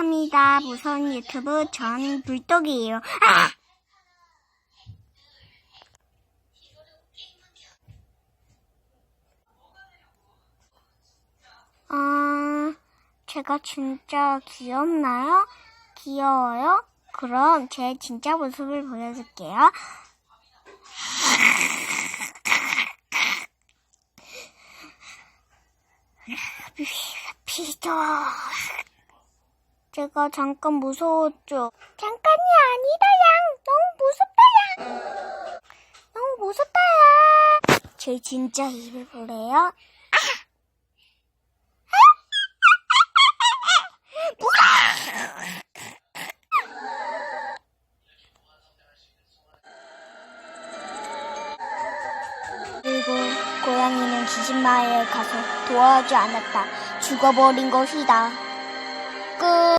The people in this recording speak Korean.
시작합니다. 무서운 유튜브 전 불떡이에요. 아! 아, 제가 진짜 귀엽나요? 귀여워요? 그럼 제 진짜 모습을 보여줄게요. 피터. 제가 잠깐 무서웠죠. 잠깐이 아니다, 양. 너무 무섭다, 양. 너무 무섭다, 양. 제 진짜 입을 보래요. 그리고 고양이는 귀신 마을에 가서 도와주지 않았다. 죽어버린 것이다.